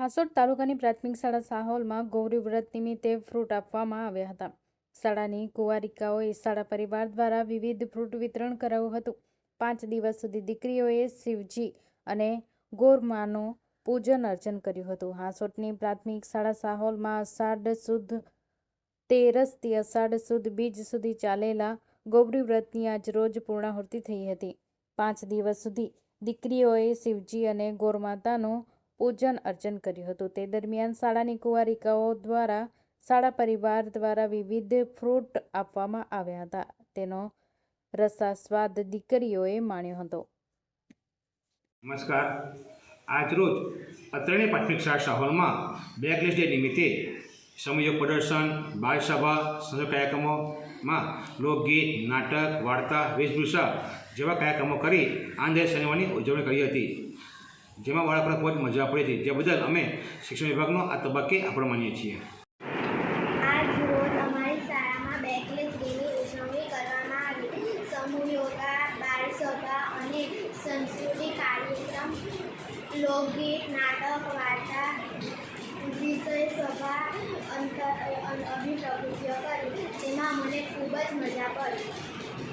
હાસોડ તાલુકાની પ્રાથમિક શાળા સાહોલમાં ગૌરી વ્રત નિમિત્તે ફ્રૂટ આપવામાં આવ્યા હતા. શાળાની કુંવારિકાઓએ શાળા પરિવાર દ્વારા વિવિધ ફ્રૂટ વિતરણ કરાયું હતું. પાંચ દિવસ સુધી દીકરીઓએ શિવજી અને ગોરમાનું પૂજન અર્ચન કર્યું હતું. હાસોટની પ્રાથમિક શાળા સાહોલમાં અષાઢ સુદ તેરસથી અષાઢ સુદ બીજ સુધી ચાલેલા ગૌરી વ્રતની આજ રોજ પૂર્ણાહુતિ થઈ હતી. પાંચ દિવસ સુધી દીકરીઓએ શિવજી અને ગોરમાતાનું પૂજન અર્ચન કર્યું હતું. તે દરમિયાન શાળાની કુંવારિકાઓ દ્વારા શાળા પરિવાર દ્વારા વિવિધ ફ્રૂટ આપવામાં આવ્યા હતા. તેનો રસાસ્વાદ દીકરીઓએ માણ્યો હતો. નમસ્કાર. આજરોજ અત્રણી પ્રાથમિક શાળા શાહોલમાં બેકલેસ ડે નિમિત્તે સમયોગ પ્રદર્શન બાલસભા સંયોગ કાર્યક્રમોમાં લોકગીત, નાટક, વાર્તા, વેશભૂષા જેવા કાર્યક્રમો કરી આંધ્ર શનિવારની ઉજવણી કરી હતી. જેમાં બાળકોને ખૂબ જ મજા પડી હતી. જે બદલ અમે શિક્ષણ વિભાગનો આ તબક્કે આપણે માનીએ છીએ. આજ રોજ અમારી શાળામાં બેકલેસ ડેની ઉજવણી કરવામાં આવી. સમૂહ બાળસભા અને સંસ્કૃતિક કાર્યક્રમ, લોકગીત, નાટક, વાર્તા, વિષય સભા, અંતર અભિ પ્રવૃત્તિઓ કરી જેમાં મને ખૂબ જ મજા પડી.